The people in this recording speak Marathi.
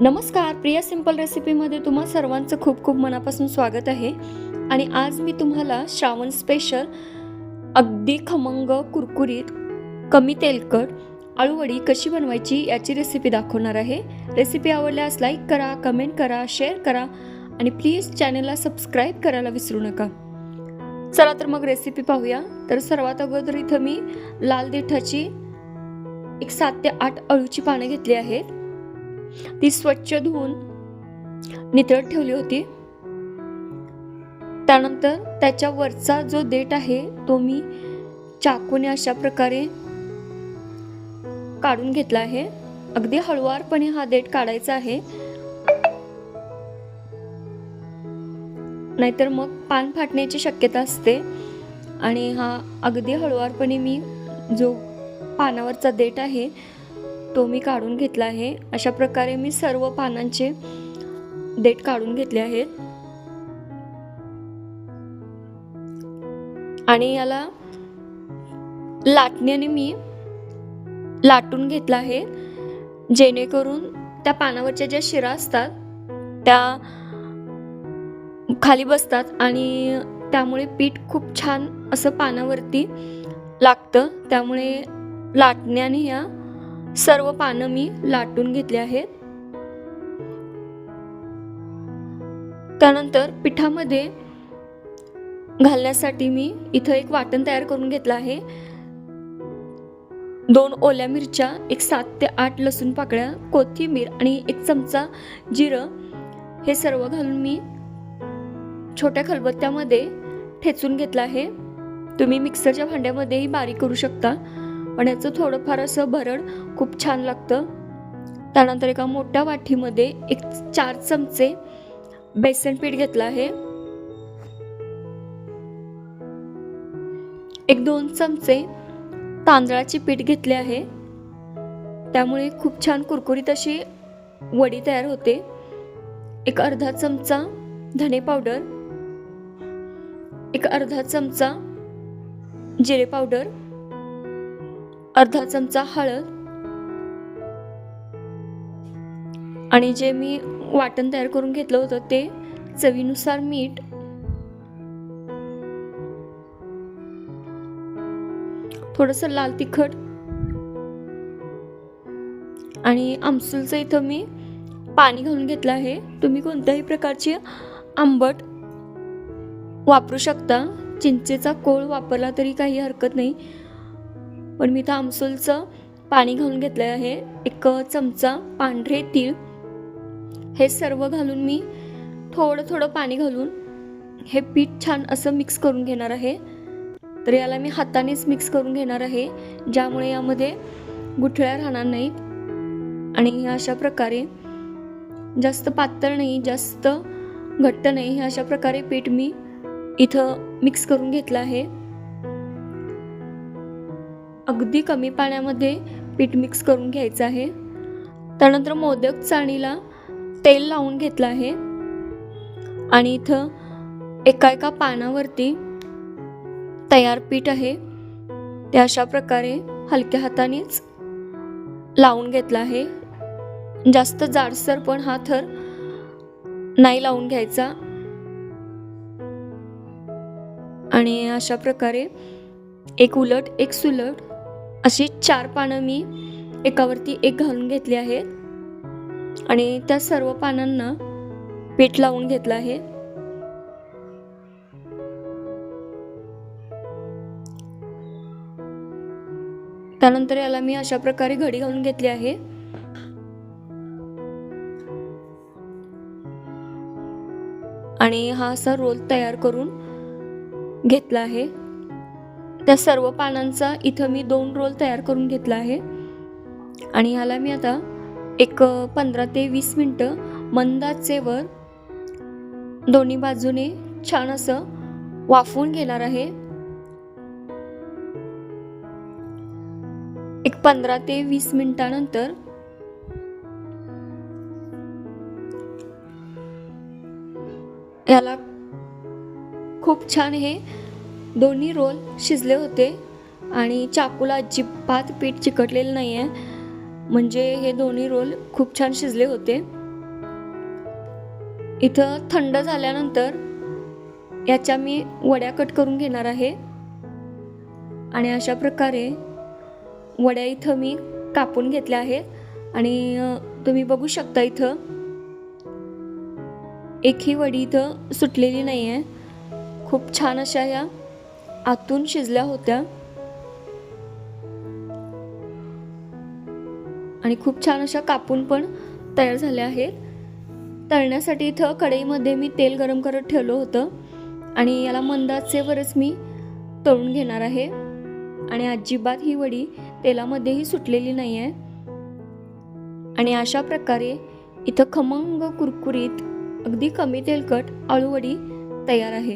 नमस्कार प्रिया सिंपल रेसिपीमध्ये तुम्हा सर्वांचं खूप खूप मनापासून स्वागत आहे. आणि आज मी तुम्हाला श्रावण स्पेशल अगदी खमंग कुरकुरीत कमी तेलकट आळूवडी कशी बनवायची याची रेसिपी दाखवणार आहे. रेसिपी आवडल्यास लाईक करा कमेंट करा शेअर करा आणि प्लीज चॅनलला सबस्क्राईब करायला विसरू नका. चला तर मग रेसिपी पाहूया. तर सर्वात अगोदर इथं मी लाल देठाची एक सात ते आठ अळूची पानं घेतली आहेत. ती स्वच्छ धुवून नितळत ठेवली होती. त्यानंतर त्याच्या वरचा जो देठ आहे तो मी चाकूने अशा प्रकारे काढून घेतला आहे. अगदी हळुवारपणे हा देठ काढायचा आहे. नाहीतर मग पान फाटण्याची शक्यता असते. आणि हा अगदी हळुवारपणे मी जो पानावरचा देठ आहे तो मी काढून घेतला आहे. अशा प्रकारे मी सर्व पानांचे देठ काढून घेतले आहेत. आणि याला लाटण्याने मी लाटून घेतला आहे. जेणेकरून त्या पानावरच्या ज्या शिरा असतात त्या खाली बसतात आणि त्यामुळे पीठ खूप छान असं पानावरती लागतं. त्यामुळे लाटण्याने ह्या सर्व पानं मी लाटून घेतली आहेत. त्यानंतर पिठामध्ये घालण्यासाठी मी इथं एक वाटण तयार करून घेतलं आहे. दोन ओल्या मिरच्या एक सात ते आठ लसूण पाकळ्या कोथिंबीर आणि एक चमचा जिरं हे सर्व घालून मी छोट्या खलबत्त्यामध्ये ठेचून घेतलं आहे. तुम्ही मिक्सरच्या भांड्यामध्येही बारीक करू शकता. पण याचं थोडंफार असं भरड खूप छान लागतं. त्यानंतर एका मोठ्या वाटीमध्ये एक चार चमचे बेसन पीठ घेतलं आहे. एक दोन चमचे तांदळाचे पीठ घेतले आहे. त्यामुळे खूप छान कुरकुरीत अशी वडी तयार होते. एक अर्धा चमचा धने पावडर. एक अर्धा चमचा जिरे पावडर. अर्धा चमचा हळद. आणि जे मी वाटण तयार करून घेतलं होतं ते चवीनुसार मीठ. थोडस लाल तिखट. आणि आमसूलचं इथं मी पाणी घालून घेतलं आहे. तुम्ही कोणत्याही प्रकारची आंबट वापरू शकता. चिंचेचा कोळ वापरला तरी काही हरकत नाही. पण मी इथं आमसूलचं पाणी घालून घेतलं आहे. एक चमचा पांढरे तीळ. हे सर्व घालून मी थोडं थोडं पाणी घालून हे पीठ छान असं मिक्स करून घेणार आहे. तर याला मी हातानेच मिक्स करून घेणार आहे. ज्यामुळे यामध्ये गुठळ्या राहणार नाहीत. आणि अशा प्रकारे जास्त पातळ नाही जास्त घट्ट नाही अशा प्रकारे पीठ मी इथं मिक्स करून घेतलं आहे. अगदी कमी पाण्यामध्ये पीठ मिक्स करून घ्यायचं आहे. त्यानंतर मोदक चाळणीला तेल लावून घेतलं आहे. आणि इथं एका एका पानावरती तयार पीठ आहे. ते अशा प्रकारे हलक्या हातानेच लावून घेतलं आहे. जास्त जाडसर पण हा थर नाही लावून घ्यायचा. आणि अशा प्रकारे एक उलट एक सुलट अशी चार पानं मी एकावरती एक घालून घेतली आहेत आणि त्या सर्व पानांना पीठ लावून घेतलं आहे. त्यानंतर याला मी अशा प्रकारे घडी घालून घेतली आहे. आणि हा असा रोल तयार करून घेतला आहे. त्या सर्व पानांचा इथं मी दोन रोल तयार करून घेतला आहे. आणि ह्याला मी आता एक पंधरा ते वीस मिनटं मंदाचेवर दोन्ही बाजूने छान असं वाफवून घेणार आहे. एक पंधरा ते वीस मिनिटानंतर याला खूप छान हे दोन्ही रोल शिजले होते आणि चाकूला अजिबात पीठ चिकटलेलं नाही आहे म्हणजे हे दोन्ही रोल खूप छान शिजले होते. इथं थंड झाल्यानंतर याच्या मी वड्या कट करून घेणार आहे. आणि अशा प्रकारे वड्या इथं मी कापून घेतल्या आहेत. आणि तुम्ही बघू शकता इथं एकही वडी इथं सुटलेली नाही आहे खूप छान अशा ह्या आतून शिजल्या होत्या. आणि खूप छान अशा कापून पण तयार झाल्या आहेत. तळण्यासाठी इथं कढईमध्ये मी तेल गरम करत ठेवलं होतं. आणि याला मंदाचेवरच मी तळून घेणार आहे. आणि अजिबात ही वडी तेलामध्येही सुटलेली नाही आहे आणि अशा प्रकारे इथं खमंग कुरकुरीत अगदी कमी तेलकट आळूवडी तयार आहे.